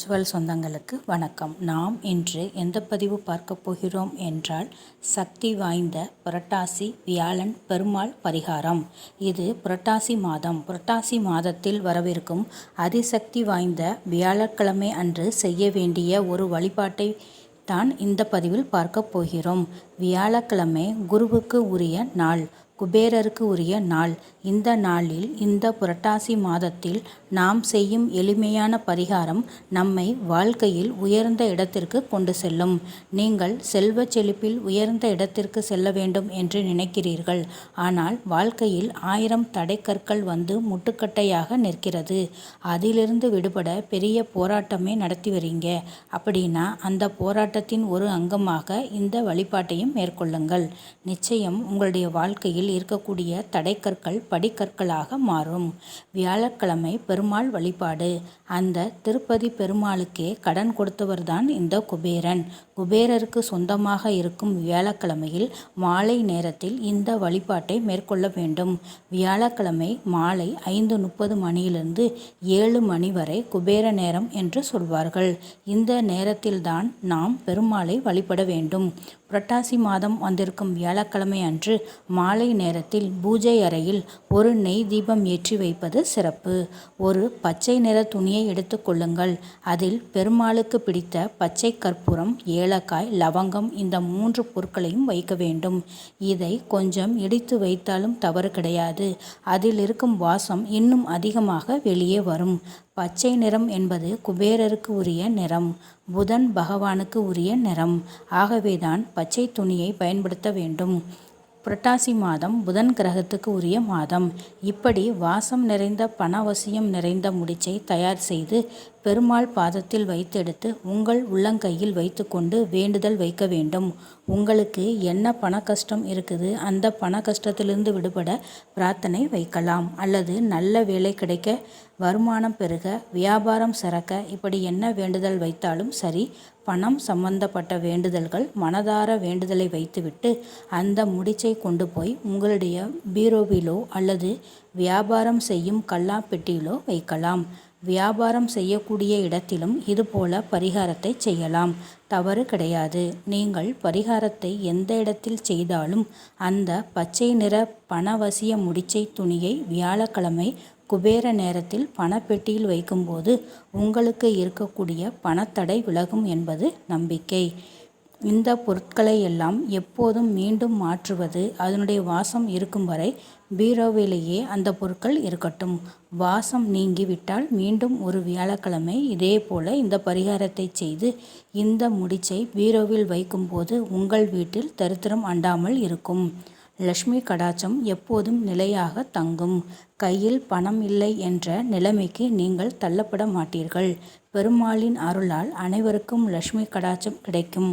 சுவல் சொந்தங்களுக்கு வணக்கம். நாம் இன்று எந்த பதிவு பார்க்க போகிறோம் என்றால் சக்தி வாய்ந்த புரட்டாசி வியாழன் பெருமாள் பரிகாரம். இது புரட்டாசி மாதம். புரட்டாசி மாதத்தில் வரவிருக்கும் அதிசக்தி வாய்ந்த வியாழக்கிழமை அன்று செய்ய வேண்டிய ஒரு வழிபாட்டை தான் இந்த பதிவில் பார்க்க போகிறோம். வியாழக்கிழமை குருவுக்கு உரிய நாள். குபேரருக்கு உரிய நாள். இந்த நாளில் இந்த புரட்டாசி மாதத்தில் நாம் செய்யும் எளிமையான பரிகாரம் நம்மை வாழ்க்கையில் உயர்ந்த இடத்திற்கு கொண்டு செல்லும். நீங்கள் செல்வ செழிப்பில் உயர்ந்த இடத்திற்கு செல்ல வேண்டும் என்று நினைக்கிறீர்கள். ஆனால் வாழ்க்கையில் ஆயிரம் தடைக்கற்கள் வந்து முட்டுக்கட்டையாக நிற்கிறது. அதிலிருந்து விடுபட பெரிய போராட்டமே நடத்தி வரீங்க. அப்படின்னா அந்த போராட்டத்தின் ஒரு அங்கமாக இந்த வழிபாட்டையும் மேற்கொள்ளுங்கள். நிச்சயம் உங்களுடைய வாழ்க்கையில் இருக்கக்கூடிய தடைக்கற்கள் படிக்கற்களாக மாறும். வியாழக்கிழமை பெருமாள் வழிபாடு. அந்த திருப்பதி பெருமாளுக்கே கடன் கொடுத்தவர்தான் இந்த குபேரன். குபேரருக்கு சொந்தமாக இருக்கும் வியாழக்கிழமையில் மாலை நேரத்தில் இந்த வழிபாட்டை மேற்கொள்ள வேண்டும். வியாழக்கிழமை மாலை ஐந்து முப்பது மணியிலிருந்து ஏழு மணி வரை குபேர நேரம் என்று சொல்வார்கள். இந்த நேரத்தில்தான் நாம் பெருமாளை வழிபட வேண்டும். புரட்டாசி மாதம் வந்திருக்கும் வியாழக்கிழமை அன்று மாலை நேரத்தில் பூஜை அறையில் ஒரு நெய் தீபம் ஏற்றி வைப்பது சிறப்பு. ஒரு பச்சை நிற துணியை எடுத்துக்கொள்ளுங்கள் அதில் பெருமாளுக்கு பிடித்த பச்சை கற்பூரம் ஏலக்காய் லவங்கம் இந்த மூன்று பொருட்களையும் வைக்க வேண்டும். இதை கொஞ்சம் இடித்து வைத்தாலும் தவறு கிடையாது. அதில் இருக்கும் வாசம் இன்னும் அதிகமாக வெளியே வரும். பச்சை நிறம் என்பது குபேரருக்கு உரிய நிறம் புதன் பகவானுக்கு உரிய நிறம். ஆகவேதான் பச்சை துணியை பயன்படுத்த வேண்டும். புரட்டாசி மாதம் புதன் கிரகத்துக்கு உரிய மாதம். இப்படி வாசம் நிறைந்த பணவசியம் நிறைந்த முடிச்சை தயார் செய்து பெருமாள் பாதத்தில் வைத்தெடுத்து உங்கள் உள்ளங்கையில் வைத்துக்கொண்டு வேண்டுதல் வைக்க வேண்டும். உங்களுக்கு என்ன பண கஷ்டம் இருக்குது அந்த பண கஷ்டத்திலிருந்து விடுபட பிரார்த்தனை வைக்கலாம். அல்லது நல்ல வேலை கிடைக்க வருமானம் பெருக வியாபாரம் சிறக்க இப்படி என்ன வேண்டுதல் வைத்தாலும் சரி பணம் சம்பந்தப்பட்ட வேண்டுதல்கள் மனதார வேண்டுதலை வைத்துவிட்டு அந்த முடிச்சை கொண்டு போய் உங்களுடைய பீரோவிலோ அல்லது வியாபாரம் செய்யும் கல்லா பெட்டியிலோ வைக்கலாம். வியாபாரம் செய்யக்கூடிய இடத்திலும் இதுபோல பரிகாரத்தை செய்யலாம். தவறு கிடையாது. நீங்கள் பரிகாரத்தை எந்த இடத்தில் செய்தாலும் அந்த பச்சை நிற பணவசிய முடிச்சை துணியை வியாழக்கிழமை குபேர நேரத்தில் பணப்பெட்டியில் வைக்கும்போது உங்களுக்கு இருக்கக்கூடிய பணத்தடை விலகும் என்பது நம்பிக்கை. இந்த பொருட்களை எல்லாம் எப்போதும் மீண்டும் மாற்றுவது அதனுடைய வாசம் இருக்கும் வரை பீரோவிலேயே அந்த பொருட்கள் இருக்கட்டும். வாசம் நீங்கிவிட்டால் மீண்டும் ஒரு வியாழக்கிழமை இதே போல இந்த பரிகாரத்தை செய்து இந்த முடிச்சை பீரோவில் வைக்கும்போது உங்கள் வீட்டில் தரித்திரம் அண்டாமல் இருக்கும். லக்ஷ்மி கடாச்சம் எப்போதும் நிலையாக தங்கும். கையில் பணம் இல்லை என்ற நிலைமைக்கு நீங்கள் தள்ளப்பட மாட்டீர்கள். பெருமாளின் அருளால் அனைவருக்கும் லக்ஷ்மி கடாச்சம் கிடைக்கும்.